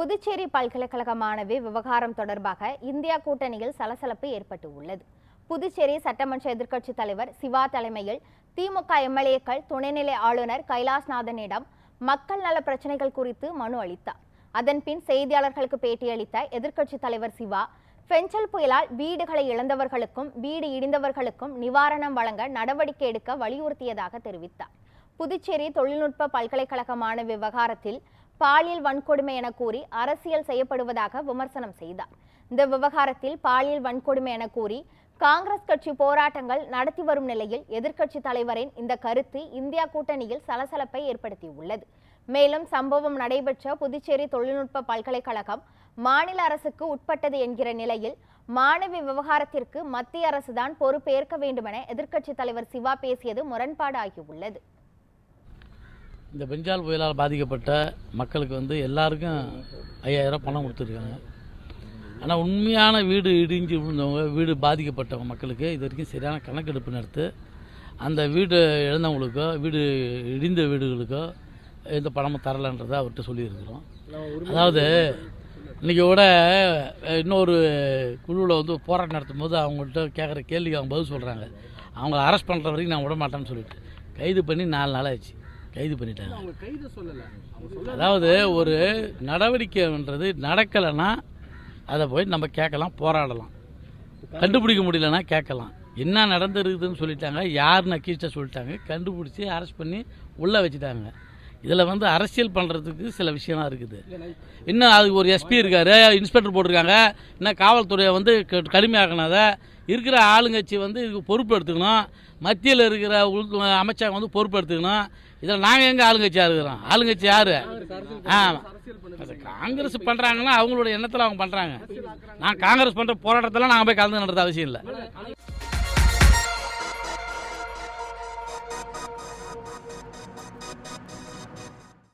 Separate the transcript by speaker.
Speaker 1: புதுச்சேரி பல்கலைக்கழக மாணவி விவகாரம் தொடர்பாக இந்தியா கூட்டணியில் சலசலப்பு ஏற்பட்டு உள்ளது புதுச்சேரி சட்டமன்ற எதிர்க்கட்சித் தலைவர் சிவா தலைமையில் திமுக எம்எல்ஏக்கள் துணைநிலை ஆளுநர் கைலாஸ்நாதனிடம் மக்கள் நல பிரச்சனைகள் குறித்து மனு அளித்தார். அதன்பின் செய்தியாளர்களுக்கு பேட்டியளித்த எதிர்க்கட்சித் தலைவர் சிவா பெஞ்சல் புயலால் வீடுகளை இழந்தவர்களுக்கும் வீடு இடிந்தவர்களுக்கும் நிவாரணம் வழங்க நடவடிக்கை எடுக்க வலியுறுத்தியதாக தெரிவித்தார். புதுச்சேரி தொழில்நுட்ப பல்கலைக்கழகமான விவகாரத்தில் பாலியல் வன்கொடுமை என கூறி அரசியல் செய்யப்படுவதாக விமர்சனம் செய்தார். இந்த விவகாரத்தில் பாலியல் வன்கொடுமை என கூறி காங்கிரஸ் கட்சி போராட்டங்கள் நடத்தி வரும் நிலையில் எதிர்க்கட்சி தலைவரின் இந்த கருத்து இந்தியா கூட்டணியில் சலசலப்பை ஏற்படுத்தியுள்ளது. மேலும் சம்பவம் நடைபெற்ற புதுச்சேரி தொழில்நுட்ப பல்கலைக்கழகம் மாநில அரசுக்கு உட்பட்டது என்கிற நிலையில் மாணவி விவகாரத்திற்கு மத்திய அரசுதான் பொறுப்பேற்க வேண்டுமென எதிர்க்கட்சி தலைவர் சிவா பேசியது முரண்பாடாகியுள்ளது.
Speaker 2: இந்த பெஞ்சால் புயலால் பாதிக்கப்பட்ட மக்களுக்கு வந்து எல்லாருக்கும் ஐயாயிரம் பணம் கொடுத்துருக்காங்க. ஆனால் உண்மையான வீடு இடிஞ்சு விழுந்தவங்க வீடு பாதிக்கப்பட்ட மக்களுக்கு இது வரைக்கும் சரியான கணக்கெடுப்பு நடத்து அந்த வீடு இழந்தவங்களுக்கோ வீடு இடிந்த வீடுகளுக்கோ எந்த பணமும் தரலைன்றதை அவர்கிட்ட சொல்லியிருக்கிறோம். அதாவது இன்றைக்கி கூட இன்னொரு குழுவில் வந்து போராட்டம் நடத்தும் போது அவங்கள்ட்ட கேட்குற கேள்விக்கு அவங்க பதில் சொல்கிறாங்க அவங்கள அரெஸ்ட் பண்ணுற வரைக்கும் நான் விட மாட்டேன்னு சொல்லிட்டு. கைது பண்ணி நாலு நாள் ஆச்சு. கைது பண்ணிட்டாங்க.
Speaker 3: அவங்க கைது சொல்லல. அவங்க சொல்ல
Speaker 2: அதாவது ஒரு நடவடிக்கைன்றது நடக்கலைன்னா அதை போய் நம்ம கேட்கலாம் போராடலாம். கண்டுபிடிக்க முடியலன்னா கேட்கலாம். என்ன நடந்திருக்குதுன்னு சொல்லிட்டாங்க யாருன்னு அக்கீஸ்ட்டை சொல்லிட்டாங்க கண்டுபிடிச்சி அரெஸ்ட் பண்ணி உள்ளே வச்சுட்டாங்க. இதில் வந்து அரசியல் பண்ணுறதுக்கு சில விஷயம்லாம் இருக்குது. இன்னும் அதுக்கு ஒரு எஸ்பி இருக்காரு இன்ஸ்பெக்டர் போட்டிருக்காங்க இன்னும் காவல்துறையை வந்து கடுமையாக்கினத இருக்கிற ஆளுங்கட்சி வந்து இதுக்கு பொறுப்பு எடுத்துக்கணும். மத்தியில் இருக்கிற உள் அமைச்சகம் வந்து பொறுப்பு எடுத்துக்கணும். இதில் நாங்கள் எங்கே ஆளுங்கட்சியாக இருக்கிறோம்? ஆளுங்கட்சி யார்? ஆமாம் காங்கிரஸ் பண்ணுறாங்கன்னா அவங்களோட எண்ணத்தில் அவங்க பண்ணுறாங்க நான் காங்கிரஸ் பண்ணுற போராட்டத்தில் நாங்கள் போய் கலந்து நடத்த அவசியம் இல்லை.